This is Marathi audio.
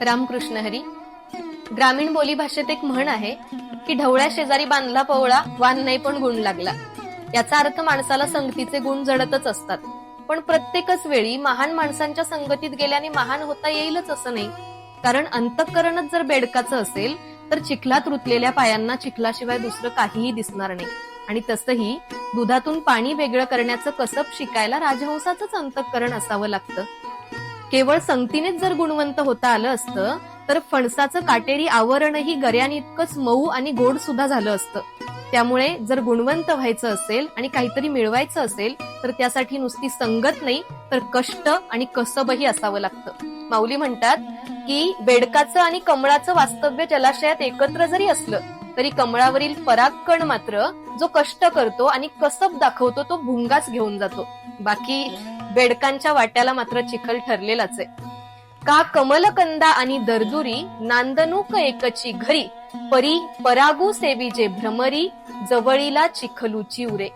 रामकृष्ण हरी. ग्रामीण बोली भाषेत एक म्हण आहे की ढवळ्या शेजारी बांधला पवळा वान नाही पण गुण लागला. याचा अर्थ माणसाला संगतीचे गुण जडतच असतात. पण प्रत्येकच वेळी महान माणसांच्या संगतीत गेल्याने महान होता येईलच असं नाही. कारण अंतःकरणच जर बेडकाचं असेल तर चिखलात रुतलेल्या पायांना चिखलाशिवाय दुसरं काहीही दिसणार नाही. आणि तसंही दुधातून पाणी वेगळं करण्याचं कसब शिकायला राजहंसाचंच अंतःकरण असावं लागतं. केवळ संगतीनेच जर गुणवंत होता आलं असतं तर फणसाचं काटेरी आवरणही गऱ्यानितकंच मऊ आणि गोड सुद्धा झालं असतं. त्यामुळे जर गुणवंत व्हायचं असेल आणि काहीतरी मिळवायचं असेल तर त्यासाठी नुसती संगत नाही तर कष्ट आणि कसबही असावं लागतं. माऊली म्हणतात की बेडकाचं आणि कमळाचं वास्तव्य जलाशयात एकत्र जरी असलं तरी कमळावरील परागकण मात्र जो कष्ट करतो आणि कसब दाखवतो तो भुंगाच घेऊन जातो. बाकी बेडकांच्या वाट्याला मात्र चिखल ठरलेलाच आहे. का कमलकंदा आणि दर्दुरी नांदणूक एकची घरी परी परागू सेवी जे भ्रमरी जवळीला चिखलूची उरे.